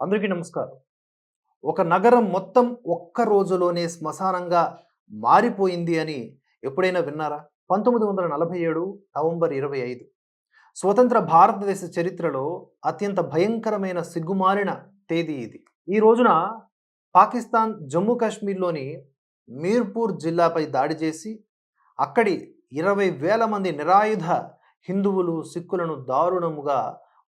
అందరికీ నమస్కారం. ఒక నగరం మొత్తం ఒక్క రోజులోనే శ్మశానంగా మారిపోయింది అని ఎప్పుడైనా విన్నారా? పంతొమ్మిది వందల నలభై ఏడు నవంబర్ ఇరవై ఐదు. స్వతంత్ర భారతదేశ చరిత్రలో అత్యంత భయంకరమైన సిగ్గుమారిన తేదీ ఇది. ఈ రోజున పాకిస్తాన్ జమ్మూ కాశ్మీర్లోని మీర్పూర్ జిల్లాపై దాడి చేసి అక్కడి ఇరవై వేల మంది నిరాయుధ హిందువులు సిక్కులను దారుణముగా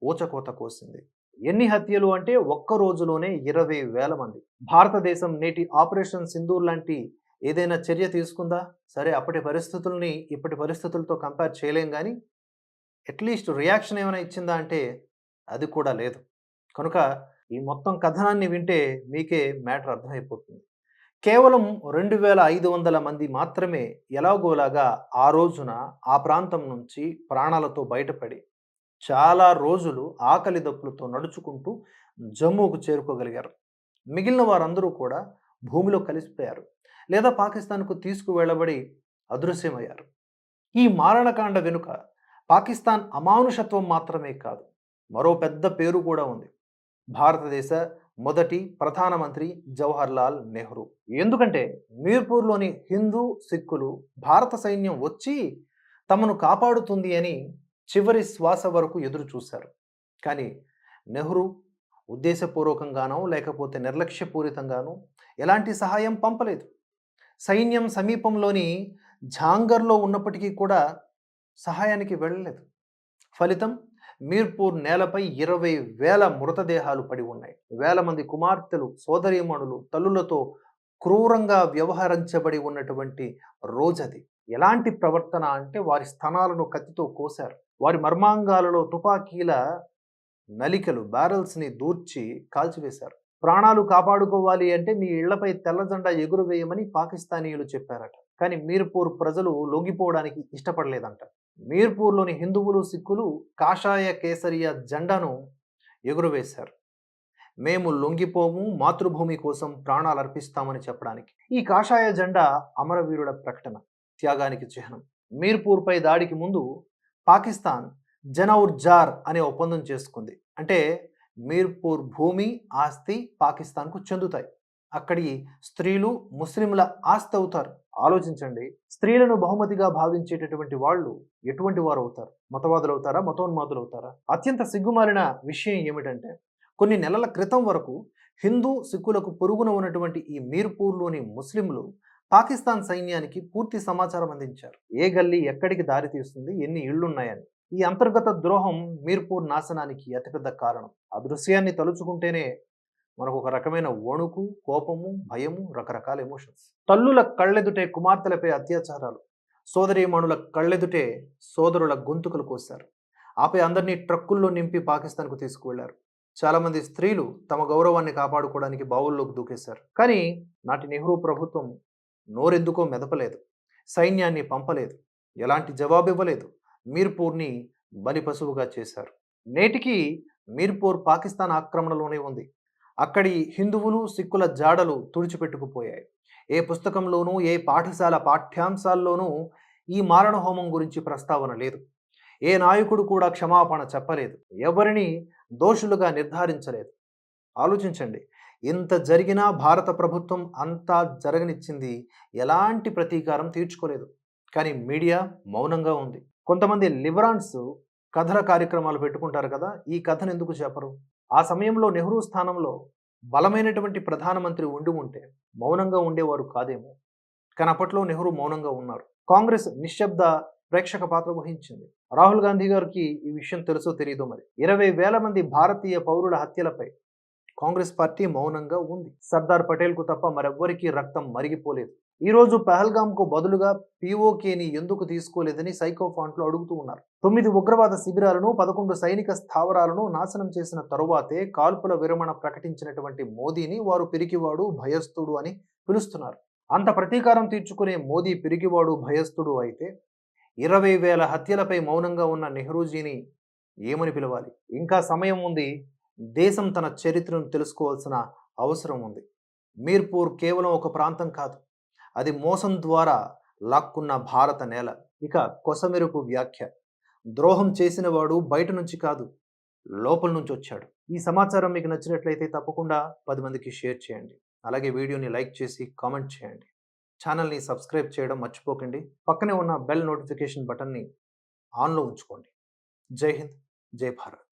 ఊచకోత కోసింది. ఎన్ని హత్యలు అంటే ఒక్క రోజులోనే ఇరవై వేల మంది. భారతదేశం నేటి ఆపరేషన్ సింధూర్ లాంటి ఏదైనా చర్య తీసుకుందా? సరే అప్పటి పరిస్థితుల్ని ఇప్పటి పరిస్థితులతో కంపేర్ చేయలేం కానీ అట్లీస్ట్ రియాక్షన్ ఏమైనా ఇచ్చిందా అంటే అది కూడా లేదు. కనుక ఈ మొత్తం కథనాన్ని వింటే మీకే మ్యాటర్ అర్థమైపోతుంది. కేవలం రెండు వేల ఐదు వందల మంది మాత్రమే ఎలాగోలాగా ఆ రోజున ఆ ప్రాంతం నుంచి ప్రాణాలతో బయటపడి చాలా రోజులు ఆకలి దప్పులతో నడుచుకుంటూ జమ్మూకు చేరుకోగలిగారు. మిగిలిన వారందరూ కూడా భూమిలో కలిసిపోయారు లేదా పాకిస్తాన్కు తీసుకువెళ్ళబడి అదృశ్యమయ్యారు. ఈ మారణకాండ వెనుక పాకిస్తాన్ అమానుషత్వం మాత్రమే కాదు మరో పెద్ద పేరు కూడా ఉంది. భారతదేశ మొదటి ప్రధానమంత్రి జవహర్లాల్ నెహ్రూ. ఎందుకంటే మీర్పూర్లోని హిందూ సిక్కులు భారత సైన్యం వచ్చి తమను కాపాడుతుంది అని చివరి శ్వాస వరకు ఎదురు చూశారు. కానీ నెహ్రూ ఉద్దేశపూర్వకంగానో లేకపోతే నిర్లక్ష్యపూరితంగానో ఎలాంటి సహాయం పంపలేదు. సైన్యం సమీపంలోని ఝాంగర్లో ఉన్నప్పటికీ కూడా సహాయానికి వెళ్ళలేదు. ఫలితం మీర్పూర్ నేలపై ఇరవై వేల మృతదేహాలు పడి ఉన్నాయి. వేల మంది కుమార్తెలు సోదరీమణులు తల్లులతో క్రూరంగా వ్యవహరించబడి ఉన్నటువంటి రోజది. ఎలాంటి ప్రవర్తన అంటే వారి స్థానాలను కత్తితో కోశారు. వారి మర్మాంగాలలో తుపాకీల నలికలు బ్యారల్స్ని దూర్చి కాల్చివేశారు. ప్రాణాలు కాపాడుకోవాలి అంటే మీ ఇళ్ళపై తెల్ల జెండా ఎగురువేయమని పాకిస్తానీయులు చెప్పారట. కానీ మీర్పూర్ ప్రజలు లొంగిపోవడానికి ఇష్టపడలేదంట. మీర్పూర్లోని హిందువులు సిక్కులు కాషాయ కేసరియ జెండాను ఎగురవేశారు. మేము లొంగిపోము మాతృభూమి కోసం ప్రాణాలు అర్పిస్తామని చెప్పడానికి. ఈ కాషాయ జెండా అమరవీరుల ప్రకటన త్యాగానికి చిహ్నం. మీర్పూర్పై దాడికి ముందు పాకిస్తాన్ జనౌర్జార్ అనే ఒప్పందం చేసుకుంది. అంటే మీర్పూర్ భూమి ఆస్తి పాకిస్తాన్కు చెందుతాయి. అక్కడి స్త్రీలు ముస్లింల ఆస్తి అవుతారు. ఆలోచించండి. స్త్రీలను బహుమతిగా భావించేటటువంటి వాళ్ళు ఎటువంటి వారు అవుతారు? మతవాదులు అవుతారా? మతోన్మాదులు అవుతారా? అత్యంత సిగ్గుమాలిన విషయం ఏమిటంటే కొన్ని నెలల క్రితం వరకు హిందూ సిక్కులకు పొరుగున ఉన్నటువంటి ఈ మీర్పూర్లోని ముస్లింలు పాకిస్తాన్ సైన్యానికి పూర్తి సమాచారం అందించారు. ఏ గల్లీ ఎక్కడికి దారి తీస్తుంది? ఎన్ని ఇళ్ళున్నాయని ఈ అంతర్గత ద్రోహం మీర్పూర్ నాశనానికి అతిపెద్ద కారణం. ఆ దృశ్యాన్ని తలుచుకుంటేనే మనకు ఒక రకమైన వణుకు కోపము భయము రకరకాల ఎమోషన్స్. తల్లుల కళ్ళెదుటే కుమార్తెలపై అత్యాచారాలు. సోదరీమణుల కళ్ళెదుటే సోదరుల గొంతుకలు కోశారు. ఆపై అందరినీ ట్రక్కుల్లో నింపి పాకిస్తాన్కు తీసుకువెళ్ళారు. చాలామంది స్త్రీలు తమ గౌరవాన్ని కాపాడుకోవడానికి బావుల్లోకి దూకేశారు. కానీ నాటి నెహ్రూ ప్రభుత్వం నోరెందుకో మెదపలేదు. సైన్యాన్ని పంపలేదు. ఎలాంటి జవాబు ఇవ్వలేదు మీర్పూర్ని బలిపశువుగా చేశారు. నేటికి మీర్పూర్ పాకిస్తాన్ ఆక్రమణలోనే ఉంది. అక్కడి హిందువులు సిక్కుల జాడలు తుడిచిపెట్టుకుపోయాయి. ఏ పుస్తకంలోనూ ఏ పాఠశాల పాఠ్యాంశాల్లోనూ ఈ మారణ హోమం గురించి ప్రస్తావన లేదు. ఏ నాయకుడు కూడా క్షమాపణ చెప్పలేదు. ఎవరిని దోషులుగా నిర్ధారించలేదు. ఆలోచించండి. ఇంత జరిగినా భారత ప్రభుత్వం అంతా జరగనిచ్చింది ఎలాంటి ప్రతీకారం తీర్చుకోలేదు. కానీ మీడియా మౌనంగా ఉంది. కొంతమంది లిబరాన్స్ కథల కార్యక్రమాలు పెట్టుకుంటారు కదా ఈ కథను ఎందుకు చెప్పరు? ఆ సమయంలో నెహ్రూ స్థానంలో బలమైనటువంటి ప్రధానమంత్రి ఉండి ఉంటే మౌనంగా ఉండేవారు కాదేమో. కానీ అప్పట్లో నెహ్రూ మౌనంగా ఉన్నారు. కాంగ్రెస్ నిశ్శబ్ద ప్రేక్షక పాత్ర వహించింది. రాహుల్ గాంధీ గారికి ఈ విషయం తెలుసో తెలియదో మరి. ఇరవై వేల మంది భారతీయ పౌరుల హత్యలపై కాంగ్రెస్ పార్టీ మౌనంగా ఉంది. సర్దార్ పటేల్కు తప్ప మరెవ్వరికీ రక్తం మరిగిపోలేదు. ఈరోజు పహల్గామ్కు బదులుగా పీఓకేని ఎందుకు తీసుకోలేదని సైకో ఫాంట్లో అడుగుతూ ఉన్నారు. తొమ్మిది ఉగ్రవాద శిబిరాలను పదకొండు సైనిక స్థావరాలను నాశనం చేసిన తరువాతే కాల్పుల విరమణ ప్రకటించినటువంటి మోదీని వారు పిరికివాడు భయస్థుడు అని పిలుస్తున్నారు. అంత ప్రతీకారం తీర్చుకునే మోదీ పిరికివాడు భయస్థుడు అయితే ఇరవై వేల హత్యలపై మౌనంగా ఉన్న నెహ్రూజీని ఏమని పిలవాలి? ఇంకా సమయం ఉంది. దేశం తన చరిత్రను తెలుసుకోవాల్సిన అవసరం ఉంది. మీర్పూర్ కేవలం ఒక ప్రాంతం కాదు. అది మోసం ద్వారా లాక్కున్న భారత నేల. ఇక కొసమెరుపు వ్యాఖ్య. ద్రోహం చేసినవాడు బయట నుంచి కాదు లోపల నుంచి వచ్చాడు. ఈ సమాచారం మీకు నచ్చినట్లయితే తప్పకుండా పది మందికి షేర్ చేయండి. అలాగే వీడియోని లైక్ చేసి కామెంట్ చేయండి. ఛానల్ని సబ్స్క్రైబ్ చేయడం మర్చిపోకండి. పక్కనే ఉన్న బెల్ నోటిఫికేషన్ బటన్ని ఆన్లో ఉంచుకోండి. జై హింద్ జై భారత్.